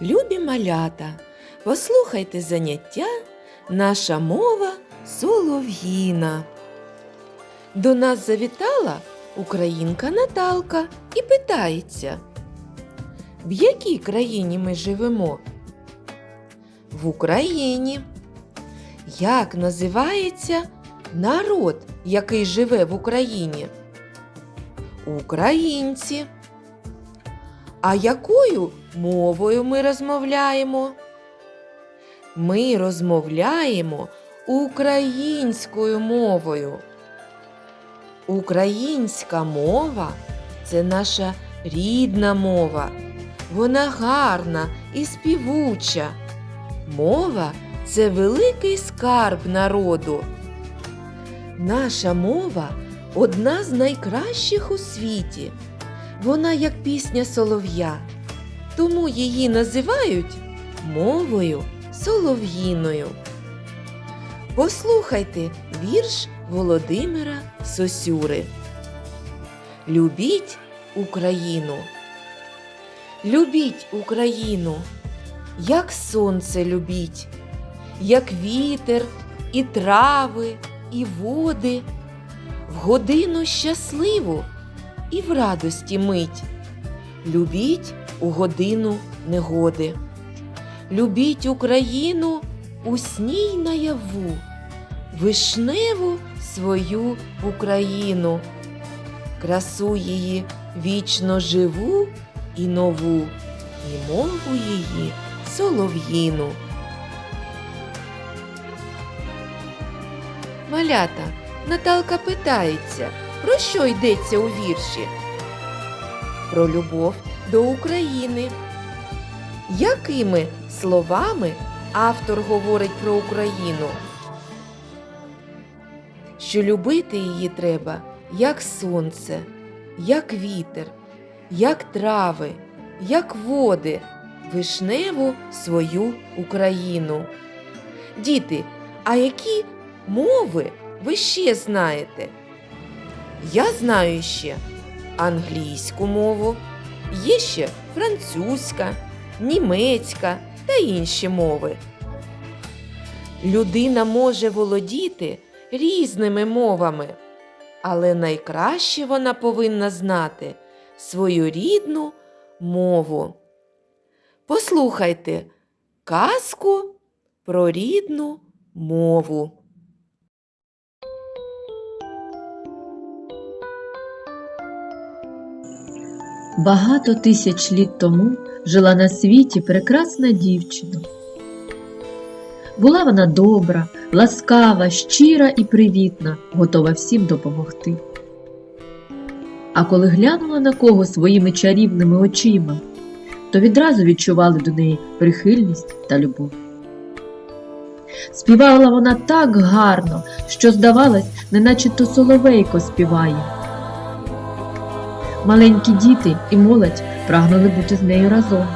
Любі малята, послухайте заняття Наша мова солов'їна. До нас завітала українка Наталка і питається, в якій країні ми живемо? В Україні. Як називається народ, який живе в Україні? Українці. А якою мовою ми розмовляємо? Ми розмовляємо українською мовою. Українська мова це наша рідна мова. Вона гарна і співуча. Мова це великий скарб народу. Наша мова одна з найкращих у світі. Вона як пісня солов'я, тому її називають мовою солов'їною. Послухайте вірш Володимира Сосюри. Любіть Україну. Любіть Україну, як сонце любіть, як вітер і трави, і води, в годину щасливу і в радості мить. Любіть у годину негоди. Любіть Україну у сній наяву, вишневу свою Україну, красу її вічно живу і нову, і мову її солов'їну. Малята, Наталка питається, про що йдеться у вірші? Про любов до України. Якими словами автор говорить про Україну? Що любити її треба як сонце, як вітер, як трави, як води, вишневу свою Україну. Діти, а які мови ви ще знаєте? Я знаю ще англійську мову, є ще французька, німецька та інші мови. Людина може володіти різними мовами, але найкраще вона повинна знати свою рідну мову. Послухайте казку про рідну мову. Багато тисяч літ тому жила на світі прекрасна дівчина. Була вона добра, ласкава, щира і привітна, готова всім допомогти. А коли глянула на кого своїми чарівними очима, то відразу відчували до неї прихильність та любов. Співала вона так гарно, що, здавалось, неначе то соловейко співає. Маленькі діти і молодь прагнули бути з нею разом.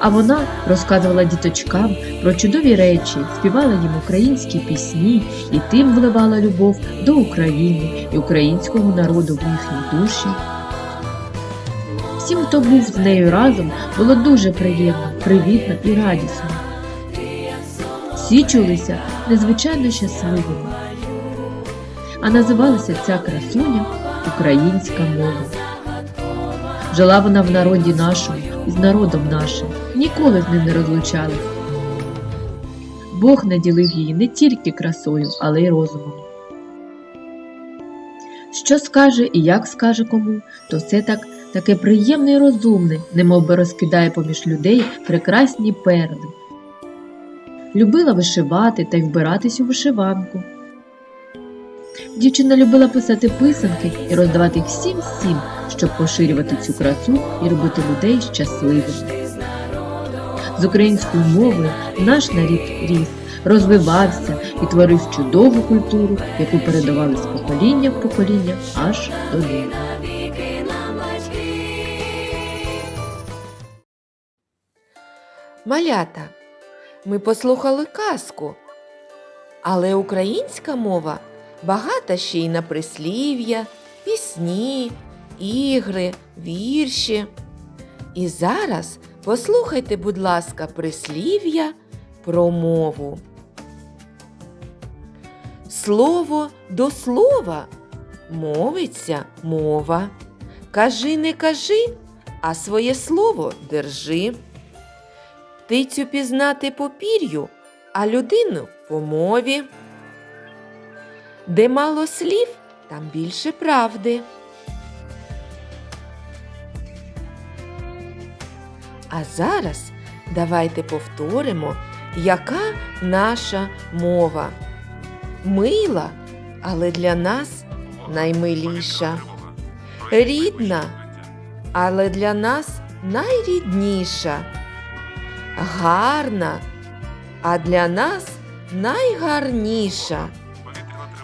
А вона розказувала діточкам про чудові речі, співала їм українські пісні і тим вливала любов до України і українського народу в їхні душі. Всім, хто був з нею разом, було дуже приємно, привітно і радісно. Всі чулися незвичайно щасливими. А називалася ця красуня українська мова. Жила вона в народі нашому і з народом нашим, ніколи з ним не розлучали. Бог наділив її не тільки красою, але й розумом. Що скаже і як скаже кому, то все так таке приємне і розумне, немов би розкидає поміж людей прекрасні перли. Любила вишивати та й вбиратись у вишиванку. Дівчина любила писати писанки і роздавати всім всім, щоб поширювати цю красу і робити людей щасливими. З українською мовою наш нарід ріс, розвивався і творив чудову культуру, яку передавали з покоління в покоління аж до нині. Малята, ми послухали казку. Але українська мова багата ще й на прислів'я, пісні, ігри, вірші. І зараз Послухайте, будь ласка, прислів'я про мову. Слово до слова мовиться мова. Кажи, не кажи, а своє слово держи. Птицю пізнати по пір'ю, а людину по мові. Де мало слів, там більше правди. А зараз давайте повторимо, яка наша мова. Мила, але для нас наймиліша. Рідна, але для нас найрідніша. Гарна, а для нас найгарніша.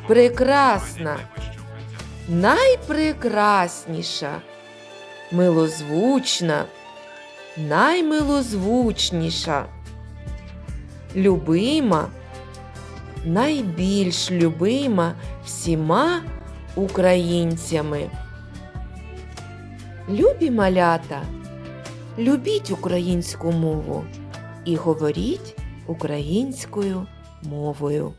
Прекрасна, найпрекрасніша. Милозвучна, наймилозвучніша. Любима, найбільш любима всіма українцями. Любі малята, любіть українську мову і говоріть українською мовою.